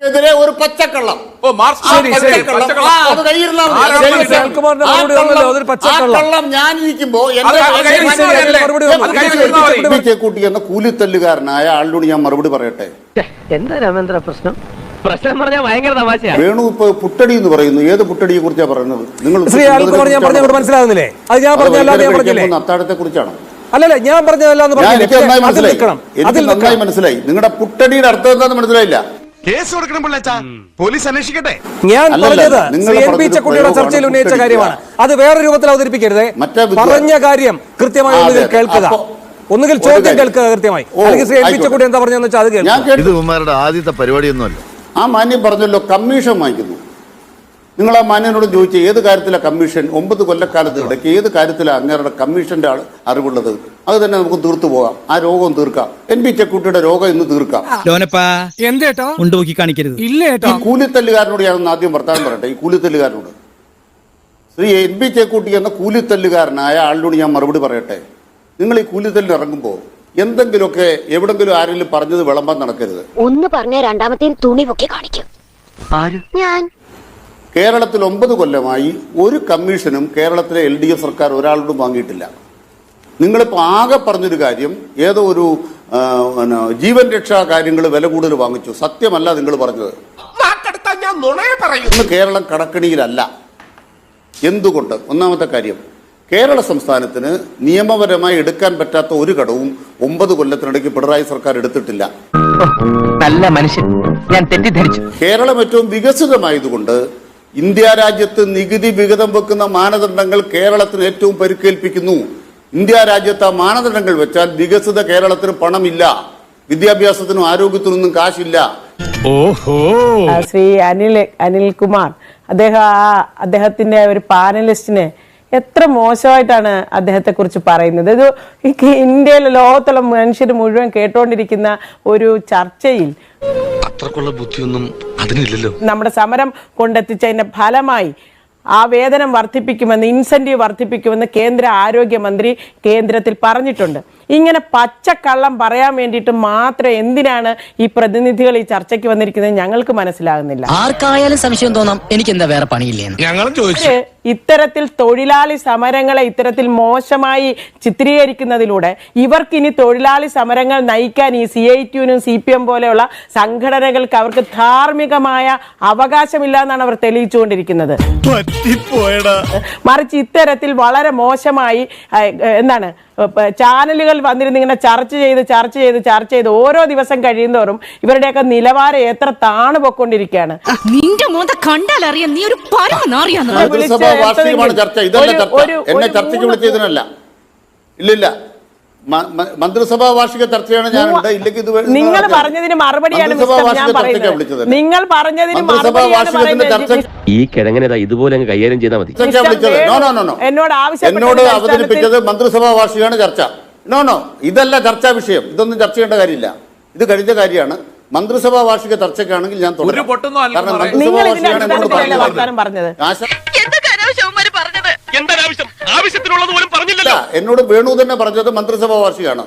എതിരെ ഒരു പച്ചക്കള്ളം. ഓ കള്ളം- ഞാൻ ഇരിക്കുമ്പോ അത് എന്റെ അത് എന്റെ കയ്യിൽ മനസ്സിൽ ഇരുന്നാ മറുപടി എന്റെ വന്നു. മനസ്സിൽ കയ്യിൽ ഇരുന്നാ മതി. പി കെ കുട്ടി എന്ന കൂലിത്തല്ലുകാരനായ ആളിനോട് ഞാൻ മറുപടി പറയട്ടെ? എന്താ രാമേന്ദ്ര പ്രശ്നം? പ്രശ്നം പറഞ്ഞാൽ ഭയങ്കര വേണു ഇപ്പൊ പുട്ടടി എന്ന് പറയുന്നു. ഏത് പുട്ടടിയെ കുറിച്ചാ പറയുന്നത്? നിങ്ങൾ ശ്രീ ഞാൻ പറഞ്ഞ മനസ്സിലാകുന്നില്ലേ അത് ഞാൻ പറഞ്ഞല്ലാതെ ഞാൻ പറഞ്ഞില്ലേ? അത്താഴത്തെ കുറിച്ചാണ്? അല്ലല്ല ഞാൻ പറഞ്ഞതല്ല എന്ന് നന്നായി മനസ്സിലായി. നിങ്ങളുടെ പുട്ടടിയുടെ അർത്ഥം എന്താന്ന് മനസ്സിലായില്ല. കേസ് കൊടുക്കണം പിള്ളേച്ചാ പോലീസ് അന്വേഷിക്കട്ടെ. ഞാൻ പറഞ്ഞത് എൻ പി ചക്കുട്ടിയുടെ ചർച്ചയിൽ ഉന്നയിച്ച കാര്യമാണ്. അത് വേറെ രൂപത്തിൽ അവതരിപ്പിക്കരുത്. പറഞ്ഞ കാര്യം കൃത്യമായി ഒന്നുകിൽ. കേൾക്കുക. അപ്പോ- ഒന്നുകിൽ ചോദ്യം കേൾക്കുക കൃത്യമായി. അല്ലെങ്കിൽ ശ്രീ എൻ പി. ചക്കുട്ടി എന്താ പറഞ്ഞതെന്ന് വെച്ചാൽ അത് ഞാൻ കേൾക്കുക ഇത് ഉമ്മാരുടെ ആദ്യത്തെ പരിപാടിയൊന്നുമല്ല. ആ മാന്യം പറഞ്ഞല്ലോ കമ്മീഷൻ വാങ്ങിക്കുന്നു. നിങ്ങൾ ആ മാന്യനോട് ചോദിച്ച ഏത് കാര്യത്തിലാണ് കമ്മീഷൻ? ഒമ്പത് കൊല്ലക്കാലത്ത് ഇടയ്ക്ക് ഏത് കാര്യത്തിലാണ് അങ്ങേരുടെ കമ്മീഷന്റെ അറിവുള്ളത്? അത് തന്നെ നമുക്ക് തീർത്തു പോകാം. ആ രോഗം തീർക്കാം. എൻ പി ചെക്കുട്ടിയുടെ രോഗം ഇന്ന് തീർക്കാം. ലോനപ്പാ എന്തേട്ടോ ഉണ്ടുപോക്കി കാണിക്കരുത്. ഇല്ല ഈ കൂലിത്തല്ലുകാരനോട് ഞാൻ ആദ്യം വർത്താനം പറയട്ടെ. ഈ കൂലിത്തല്ലുകാരനോട്. ശ്രീ എൻ പി ചെക്കുട്ടി എന്ന കൂലിത്തല്ലുകാരനായ ആളിനോട് ഞാൻ മറുപടി പറയട്ടെ. നിങ്ങൾ ഈ കൂലിത്തല്ലിൽ ഇറങ്ങുമ്പോൾ എന്തെങ്കിലുമൊക്കെ എവിടെങ്കിലും ആരെങ്കിലും പറഞ്ഞത് വിളമ്പാൻ നടക്കരുത്. ഒന്ന് പറഞ്ഞ രണ്ടാമത്തെ തുണി പൊക്കി കാണിക്കും. ഞാൻ. കേരളത്തിൽ ഒമ്പത് കൊല്ലമായി ഒരു കമ്മീഷനും കേരളത്തിലെ എൽ ഡി എഫ് സർക്കാർ ഒരാളോടും വാങ്ങിയിട്ടില്ല. നിങ്ങളിപ്പോൾ ആകെ പറഞ്ഞൊരു കാര്യം ഏതോ ഒരു ജീവൻ രക്ഷാ കാര്യങ്ങൾ വില കൂടുതൽ വാങ്ങിച്ചു. സത്യമല്ല നിങ്ങൾ പറഞ്ഞത്. ഇന്ന് കേരളം കടക്കണിയിലല്ല. എന്തുകൊണ്ട്? ഒന്നാമത്തെ കാര്യം കേരള സംസ്ഥാനത്തിന് നിയമപരമായി എടുക്കാൻ പറ്റാത്ത ഒരു കടവും ഒമ്പത് കൊല്ലത്തിനിടയ്ക്ക് പിണറായി സർക്കാർ എടുത്തിട്ടില്ല. നല്ല മനുഷ്യൻ. ഞാൻ തെറ്റിദ്ധരിച്ചു. കേരളം ഏറ്റവും വികസിതമായതുകൊണ്ട് ഇന്ത്യ രാജ്യത്ത് നികുതി വിഹിതം വെക്കുന്ന മാനദണ്ഡങ്ങൾ കേരളത്തിന് ഏറ്റവും പരിക്കേൽപ്പിക്കുന്നു. ഇന്ത്യ രാജ്യത്ത് ആ മാനദണ്ഡങ്ങൾ വെച്ചാൽ വികസിത കേരളത്തിന് പണമില്ല. വിദ്യാഭ്യാസത്തിനും ആരോഗ്യത്തിനൊന്നും കാശില്ല. ഓഹോ. ശ്രീ അനിൽ അനിൽകുമാർ അദ്ദേഹം ആ അദ്ദേഹത്തിന്റെ ഒരു പാനലിസ്റ്റിനെ എത്ര മോശമായിട്ടാണ് അദ്ദേഹത്തെ കുറിച്ച് പറയുന്നത്. ഇത് ഇന്ത്യയിലെ ലോകത്തുള്ള മനുഷ്യർ മുഴുവൻ കേട്ടോണ്ടിരിക്കുന്ന ഒരു ചർച്ചയിൽ അത്രക്കുള്ള ബുദ്ധിയൊന്നും അതിനില്ലല്ലോ. നമ്മുടെ സമരം കൊണ്ടെത്തിച്ചതിന്റെ ഫലമായി ആ വേതനം വർദ്ധിപ്പിക്കുമെന്ന് ഇൻസെന്റീവ് വർദ്ധിപ്പിക്കുമെന്ന് കേന്ദ്ര ആരോഗ്യമന്ത്രി കേന്ദ്രത്തിൽ പറഞ്ഞിട്ടുണ്ട്. ഇങ്ങനെ പച്ചക്കള്ളം പറയാൻ വേണ്ടിയിട്ട് മാത്രം എന്തിനാണ് ഈ പ്രതിനിധികൾ ഈ ചർച്ചയ്ക്ക് വന്നിരിക്കുന്നത് ഞങ്ങൾക്ക് മനസ്സിലാകുന്നില്ല. ആർക്കായാലും സംശയം തോന്നാം എനിക്ക് എന്താ വേറെ പണിയില്ലേ ഞങ്ങളും ചോദിച്ചു. ഇത്തരത്തിൽ തൊഴിലാളി സമരങ്ങളെ ഇത്തരത്തിൽ മോശമായി ചിത്രീകരിക്കുന്നതിലൂടെ ഇവർക്കിനി തൊഴിലാളി സമരങ്ങൾ നയിക്കാൻ ഈ സി ഐ ടിയുനും സി പി എം പോലെയുള്ള സംഘടനകൾക്ക് അവർക്ക് ധാർമ്മികമായ അവകാശമില്ല എന്നാണ് അവർ തെളിയിച്ചുകൊണ്ടിരിക്കുന്നത്. മറിച്ച് ഇത്തരത്തിൽ വളരെ മോശമായി എന്താണ് ചാനലുകൾ വന്നിരുന്ന് ഇങ്ങനെ ചർച്ച ചെയ്ത് ചർച്ച ചെയ്ത് ചർച്ച ചെയ്ത് ഓരോ ദിവസം കഴിയുന്നോറും ഇവരുടെയൊക്കെ നിലവാരം എത്ര താണു പൊക്കൊണ്ടിരിക്കുകയാണ് നിന്റെ മോന്ത കണ്ടാലറിയാം നീ ഒരു പരമനാറിയാന്ന് ഒരു- മന്ത്രിസഭാ വാർഷിക ചർച്ചയാണ് ഞാനുണ്ട് ഇല്ലെങ്കിൽ ഇത് നിങ്ങൾ. പറഞ്ഞതിന് മറുപടിയാണ് മന്ത്രിസഭാ ഞാൻ നിങ്ങൾ പറഞ്ഞതിന് വാർഷികത്തിന്റെ ചർച്ച ഈ കിഴങ്ങനെ ഇതുപോലെ അങ്ങ് കൈകാര്യം ചെയ്താൽ മതി. നോ നോ നോ നോ എന്നോട് ആവശ്യം എന്നോട് അവതരിപ്പിച്ചത് മന്ത്രിസഭാ വാർഷികമാണ് ചർച്ച. നോ നോ ഇതല്ല ചർച്ചാ വിഷയം. ഇതൊന്നും ചർച്ച ചെയ്യേണ്ട കാര്യമില്ല. ഇത് കഴിഞ്ഞ കാര്യമാണ്. മന്ത്രിസഭാ വാർഷിക ചർച്ചയ്ക്കാണെങ്കിൽ ഞാൻ തുടരും. കാരണം പറയുന്നത്. മന്ത്രിസഭാ വാർഷികമാണ് പറഞ്ഞത്. ആശ- ആവശ്യത്തിനുള്ളത് പോലും പറഞ്ഞില്ലല്ലോ. എന്നോട് വേണു തന്നെ പറഞ്ഞത് മന്ത്രിസഭാ വാർഷികമാണ്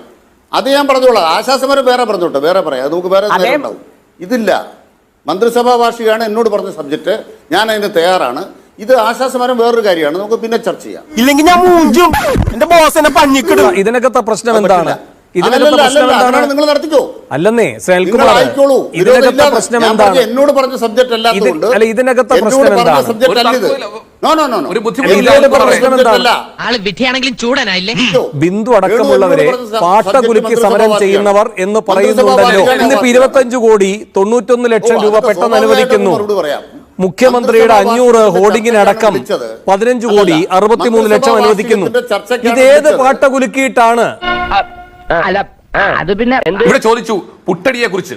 അത് ഞാൻ പറഞ്ഞോളാം. ആശാസമരം വേറെ പറഞ്ഞോട്ടെ വേറെ പറയാം. അത് നമുക്ക് വേറെ ഉണ്ടാവും ഇതില്ല. മന്ത്രിസഭാ വാർഷികമാണ് എന്നോട് പറഞ്ഞ സബ്ജക്റ്റ് ഞാൻ അതിന് തയ്യാറാണ്. ഇത് ആശാസമരം വേറൊരു കാര്യമാണ്. നമുക്ക് പിന്നെ ചർച്ച ചെയ്യാം. ഇല്ലെങ്കിൽ ഞാൻ മൂഞ്ചും. എന്റെ ബോസ് എന്നെ പഞ്ഞിക്കിടും. ഇതിനകത്തെ പ്രശ്നം എന്താണ്? നിങ്ങൾ നടത്തിക്കോ? അല്ലെന്നേ സേൽകുമാർ ഇതിനകത്തെ പ്രശ്നം എന്താണ്? എന്നോട് പറഞ്ഞ സബ്ജക്ട് അല്ലാത്തതുകൊണ്ട് അല്ല, ഇതിനകത്തെ പ്രശ്നം എന്താണ്? ബിന്ദു അടക്കമുള്ളവരെ എന്നോട് പറഞ്ഞ പാട്ട subject കുലുക്കി മന്ത്രിസഭാ സമരം ചെയ്യുന്നവർ എന്ന് പറയുന്നുണ്ടല്ലോ. ഇന്ന് ഇന്നിപ്പോ ഇരുപത്തഞ്ചു കോടി തൊണ്ണൂറ്റൊന്ന് ലക്ഷം രൂപ പെട്ടെന്ന് അനുവദിക്കുന്നു. മുഖ്യമന്ത്രിയുടെ അഞ്ഞൂറ് ഹോർഡിങ്ങിനടക്കം പതിനഞ്ചു കോടി അറുപത്തിമൂന്ന് ലക്ഷം അനുവദിക്കുന്നു. ഇതേത് പാട്ടകുലുക്കിയിട്ടാണ് പാട്ട കുലുക്കിയിട്ടാണ്? അല്ല അത് പിന്നെ ഇവിടെ ചോദിച്ചു പുട്ടടിയെ കുറിച്ച്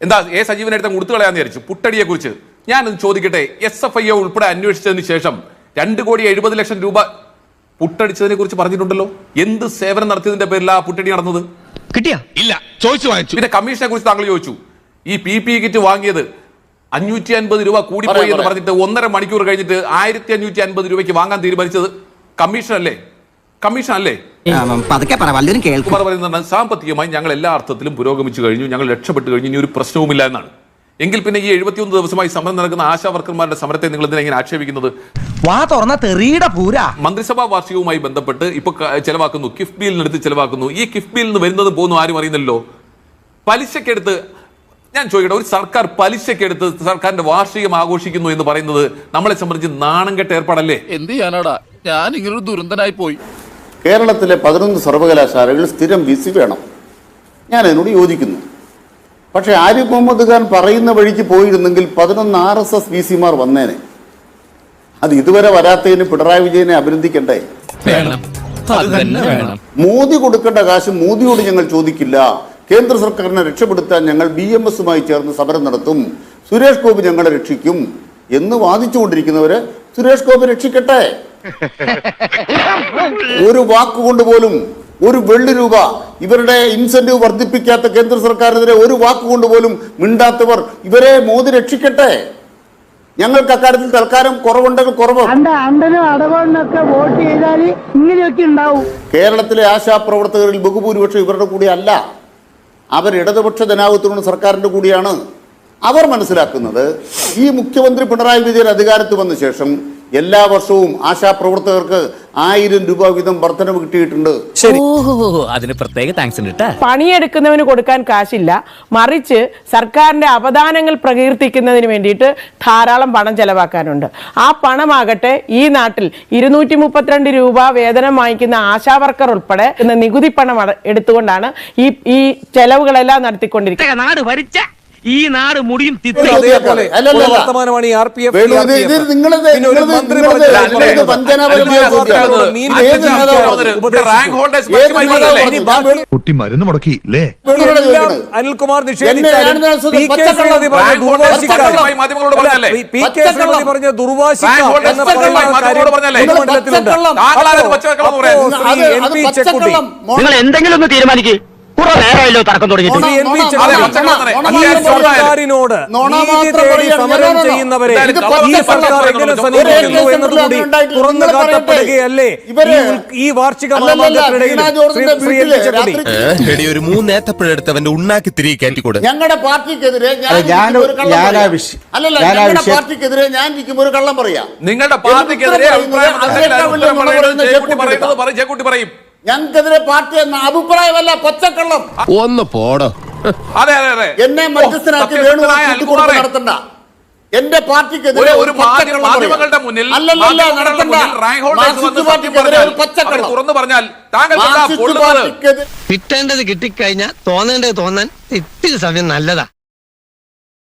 എന്താ എ സജീവനായിട്ട് കൊടുത്തു കളയാന്ന് വിചാരിച്ചു. പുട്ടടിയെ കുറിച്ച് ഞാനത് ചോദിക്കട്ടെ എസ് എഫ് ഐ ഒ ഉൾപ്പെടെ അന്വേഷിച്ചതിന് ശേഷം രണ്ട് കോടി എഴുപത് ലക്ഷം രൂപ പുട്ടടിച്ചതിനെ കുറിച്ച് പറഞ്ഞിട്ടുണ്ടല്ലോ? എന്ത് സേവനം നടത്തിയതിന്റെ പേരിൽ ആ പുട്ടടി നടന്നത്? കിട്ടിയാ? ഇല്ല ചോദിച്ചു വാങ്ങിച്ചു. പിന്നെ കമ്മീഷനെ കുറിച്ച് താങ്കൾ ചോദിച്ചു. ഈ പി പി കിറ്റ് വാങ്ങിയത് അഞ്ഞൂറ്റി അൻപത് രൂപ കൂടിപ്പോയി പോയി എന്ന് പറഞ്ഞിട്ട് ഒന്നര മണിക്കൂർ കഴിഞ്ഞിട്ട് ആയിരത്തി അഞ്ഞൂറ്റി അൻപത് രൂപയ്ക്ക് വാങ്ങാൻ തീരുമാനിച്ചത് കമ്മീഷൻ അല്ലേ കമ്മീഷൻ അല്ലേ പതുക്കെ പറ വല്ലവരും കേൾക്കും. പറയുന്നത് സാമ്പത്തികമായി ഞങ്ങൾ എല്ലാ അർത്ഥത്തിലും പുരോഗമിച്ചു കഴിഞ്ഞു ഞങ്ങൾ രക്ഷപ്പെട്ടു കഴിഞ്ഞു ഇനി ഒരു പ്രശ്നവുമില്ല എന്നാണ്. എങ്കിൽ പിന്നെ ഈ എഴുപത്തിയൊന്ന് ദിവസമായി സമരം നടക്കുന്ന ആശാ വർക്കർമാരുടെ സമരത്തെ നിങ്ങൾ എന്തിനാ ഇങ്ങനെ ആക്ഷേപിക്കുന്നത്? വാ തുറന്ന തെറിയുടെ പൂര. മന്ത്രിസഭാ വാർഷികവുമായി ബന്ധപ്പെട്ട് ഇപ്പൊ ക- കിഫ്ബിയിൽ നിന്നെടുത്ത് ചെലവാക്കുന്നു. ഈ കിഫ്ബിയിൽ നിന്ന് വരുന്നത് പോകുന്നു ആരും അറിയുന്നല്ലോ പലിശക്കെടുത്ത് ഞാൻ ചോദിക്കട്ടെ ഒരു സർക്കാർ പലിശക്കെടുത്ത് സർക്കാരിന്റെ വാർഷികം ആഘോഷിക്കുന്നു എന്ന് പറയുന്നത് നമ്മളെ സംബന്ധിച്ച് നാണം കെട്ട ഏർപ്പാടല്ലേ? എന്ത് ചെയ്യാനാടാ? ഞാൻ ഇങ്ങനൊരു ദുരന്തനായി പോയി. കേരളത്തിലെ പതിനൊന്ന് സർവകലാശാലകൾ സ്ഥിരം വി സി വേണം. ഞാൻ അതിനോട് യോജിക്കുന്നു. പക്ഷേ ആരിഫ് മുഹമ്മദ് ഖാൻ പറയുന്ന വഴിക്ക് പോയിരുന്നെങ്കിൽ പതിനൊന്ന് ആർ എസ് എസ് വി സിമാർ വന്നേനെ. അത് ഇതുവരെ വരാത്തതിന് പിണറായി വിജയനെ അഭിനന്ദിക്കണ്ടേ? വേണം. അത് വേണം. മോദി കൊടുക്കേണ്ട കാശ് മോദിയോട് ഞങ്ങൾ ചോദിക്കില്ല. കേന്ദ്ര സർക്കാരിനെ രക്ഷപ്പെടുത്താൻ ഞങ്ങൾ ബി എം എസുമായി ചേർന്ന് സമരം നടത്തും. സുരേഷ് ഗോപി ഞങ്ങളെ രക്ഷിക്കും എന്ന് വാദിച്ചുകൊണ്ടിരിക്കുന്നവര് സുരേഷ് ഗോപി രക്ഷിക്കട്ടെ? ഒരു വാക്കുകൊണ്ട് പോലും ഒരു വെള്ളി രൂപ ഇവരുടെ ഇൻസെന്റീവ് വർദ്ധിപ്പിക്കാത്ത കേന്ദ്ര സർക്കാരിനെതിരെ ഒരു വാക്കുകൊണ്ട് പോലും മിണ്ടാത്തവർ ഇവരെ മോദി രക്ഷിക്കട്ടെ? ഞങ്ങൾക്ക് അക്കാര്യത്തിൽ തൽക്കാലം കുറവുണ്ടെങ്കിൽ കുറവ്. വോട്ട് ചെയ്താൽ ഇങ്ങനെയൊക്കെ ഉണ്ടാവും. കേരളത്തിലെ ആശാപ്രവർത്തകരിൽ ബഹുഭൂരിപക്ഷം ഇവരുടെ കൂടെ അല്ല. അവർ ഇടതുപക്ഷ ജനാധിപത്യത്തിനുള്ള സർക്കാരിന്റെ കൂടിയാണ്. അവർ മനസ്സിലാക്കുന്നത് ഈ മുഖ്യമന്ത്രി പിണറായി വിജയൻ അധികാരത്ത് വന്ന ശേഷം എല്ലാ വർഷവും ആശാപ്രവർത്തകർക്ക് ആയിരം രൂപ വീതം വർധനവ് കിട്ടിയിട്ടുണ്ട്. അതിന് പ്രത്യേക താങ്ക്സ് ഉണ്ട് കേട്ടാ പണിയെടുക്കുന്നവന് കൊടുക്കാൻ കാശില്ല. മറിച്ച് സർക്കാരിന്റെ അവദാനങ്ങൾ പ്രകീർത്തിക്കുന്നതിന് വേണ്ടിയിട്ട് ധാരാളം പണം ചെലവാക്കാനുണ്ട്. ആ പണമാകട്ടെ ഈ നാട്ടിൽ ഇരുന്നൂറ്റി മുപ്പത്തിരണ്ട് രൂപ വേതനം വാങ്ങിക്കുന്ന ആശാവർക്കർ ഉൾപ്പെടെ ഇന്ന് നികുതി പണം എടുത്തുകൊണ്ടാണ് ഈ ഈ ചെലവുകളെല്ലാം നടത്തിക്കൊണ്ടിരിക്കുന്നത്. ഈ നാട് മുടിയും കുട്ടി മരുന്ന് മുടക്കി. അനിൽകുമാർ പറഞ്ഞ. മോണ- നിങ്ങൾ എന്തെങ്കിലും ഒന്ന് തീരുമാനിക്ക്. കുറെ നേരമല്ലോ തർക്കം തുടങ്ങിയിട്ട്. സർക്കാരിനോട് നീതി തേടി സമരം ചെയ്യുന്നവരെ ഈ സർക്കാർ എങ്ങനെ ഒരു സമീപിക്കുന്നു എന്നതുകൂടി തുറന്നു കാട്ടപ്പെടുകയല്ലേ ഈ വാർഷിക ഉണ്ണാക്കി തിരികെ കയറ്റിക്കൂടെ ഞങ്ങളുടെ പാർട്ടിക്കെതിരെ ഞാൻ പാർട്ടിക്കെതിരെ ഞാൻ നിൽക്കുമ്പോൾ ഒരു കള്ളം പറയാം. നിങ്ങളുടെ പാർട്ടിക്കെതിരെ പറയും. ഞങ്ങൾക്കെതിരെ പാർട്ടി എന്ന അഭിപ്രായമല്ല പച്ചക്കള്ളം ഒന്ന് പോടോ. അതെ അതെ അതെ. എന്നെ മധ്യസ്ഥനാക്കി വേണു. നടത്തണ്ട. എന്റെ പാർട്ടിക്കെതിരെ ഒരു- മാധ്യമങ്ങളുടെ മുന്നിൽ അല്ലല്ല നടത്തണ്ട. പച്ചക്കള്ളം തുറന്നു പറഞ്ഞാൽ താങ്കൾ കിട്ടേണ്ടത് കിട്ടിക്കഴിഞ്ഞാൽ തോന്നേണ്ടത് തോന്നാൻ ഇത്തിരി സമയം നല്ലതാ.